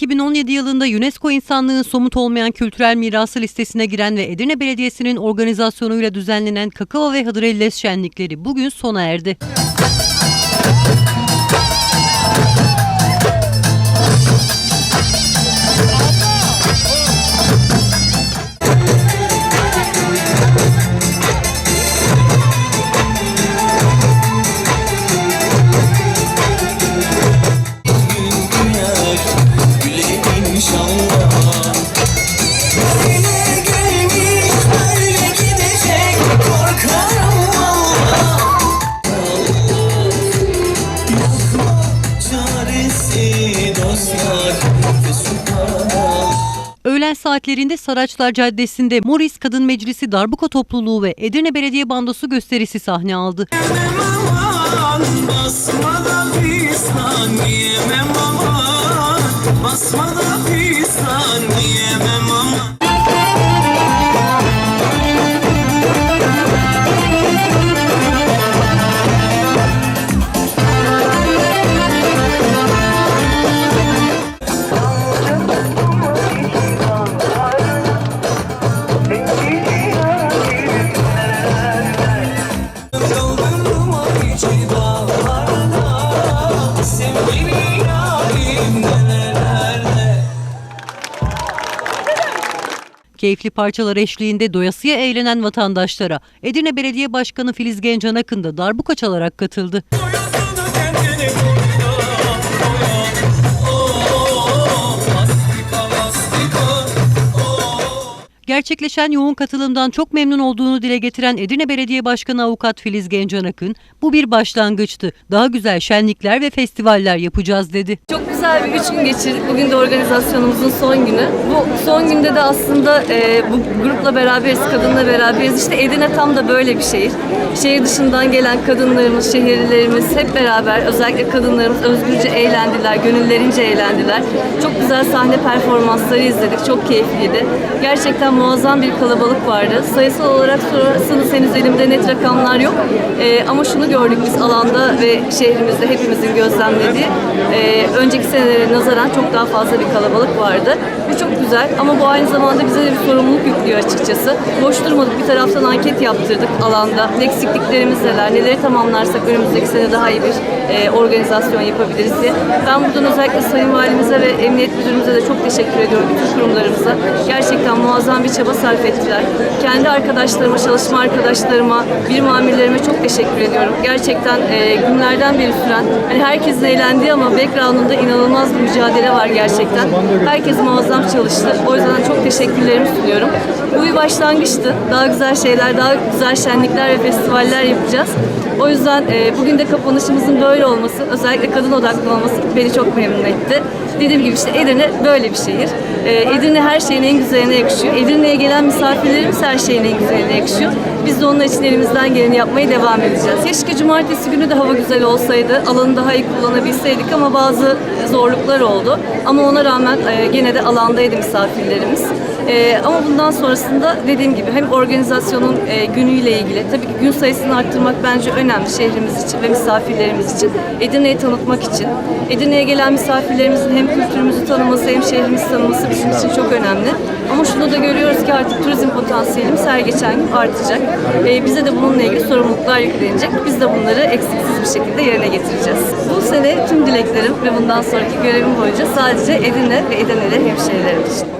2017 yılında UNESCO insanlığın somut olmayan kültürel mirası listesine giren ve Edirne Belediyesi'nin organizasyonuyla düzenlenen kakao ve hıdrellez şenlikleri bugün sona erdi. Öğlen saatlerinde Saraçlar Caddesi'nde Moris Kadın Meclisi Darbuka Topluluğu ve Edirne Belediye Bandosu gösterisi sahne aldı. Aman basmada Keyifli parçalar eşliğinde doyasıya eğlenen vatandaşlara Edirne Belediye Başkanı Filiz Gencan Akın da darbuka çalarak katıldı. Boyasını Gerçekleşen yoğun katılımdan çok memnun olduğunu dile getiren Edirne Belediye Başkanı Avukat Filiz Gencan Akın, bu bir başlangıçtı. Daha güzel şenlikler ve festivaller yapacağız dedi. Çok güzel bir üç gün geçirdik. Bugün de organizasyonumuzun son günü. Bu son günde de aslında e, bu grupla beraberiz, kadınla beraberiz. İşte Edirne tam da böyle bir şehir. Şehir dışından gelen kadınlarımız, şehirlilerimiz hep beraber, özellikle kadınlarımız özgürce eğlendiler, gönüllerince eğlendiler. Çok güzel sahne performansları izledik, çok keyifliydi. Gerçekten muazzam bir kalabalık vardı. Sayısal olarak sorarsanız henüz elimde net rakamlar yok. E, ama şunu gördük biz alanda ve şehrimizde hepimizin gözlemlediği. e, önceki senelere nazaran çok daha fazla bir kalabalık vardı. Bu çok güzel ama bu aynı zamanda bize de bir sorumluluk yüklüyor açıkçası. Boş durmadık. Bir taraftan anket yaptırdık alanda. Eksikliklerimiz neler, neleri tamamlarsak önümüzdeki sene daha iyi bir e, organizasyon yapabiliriz diye. Ben buradan özellikle Sayın Valimize ve Emniyet Müdürümüze de çok teşekkür ediyorum. Bütün kurumlarımıza. Gerçekten muazzam bir çaba sarf ettiler. Kendi arkadaşlarıma, çalışma arkadaşlarıma, birim amirlerime çok teşekkür ediyorum. Gerçekten e, günlerden beri süren, hani herkesin eğlendiği ama background'unda inanılmaz bir mücadele var gerçekten. Herkes muazzam çalıştı. O yüzden çok teşekkürlerimi sunuyorum. Bu bir başlangıçtı. Daha güzel şeyler, daha güzel şenlikler ve festivaller yapacağız. O yüzden e, bugün de kapanışımızın böyle olması, özellikle kadın odaklı olması beni çok memnun etti. Dediğim gibi işte Edirne böyle bir şehir. E, Edirne her şeyin en güzeline yakışıyor. Edirne'ye gelen misafirlerimiz her şeyin en güzeline yakışıyor. Biz de onun için elimizden geleni yapmaya devam edeceğiz. Keşke cumartesi günü de hava güzel olsaydı, alanı daha iyi kullanabilseydik ama bazı zorluklar oldu. Ama ona rağmen e, gene de alandaydı misafirlerimiz. Ee, ama bundan sonrasında dediğim gibi hem organizasyonun e, günüyle ilgili tabii ki gün sayısını arttırmak bence önemli şehrimiz için ve misafirlerimiz için. Edirne'yi tanıtmak için. Edirne'ye gelen misafirlerimizin hem kültürümüzü tanıması hem şehrimizi tanıması bizim için çok önemli. Ama şunu da görüyoruz ki artık turizm potansiyelimiz her geçen gün artacak. Ee, bize de bununla ilgili sorumluluklar yüklenecek. Biz de bunları eksiksiz bir şekilde yerine getireceğiz. Bu sene tüm dileklerim ve bundan sonraki görevim boyunca sadece Edirne ve Edirne'li hemşehrilerim için.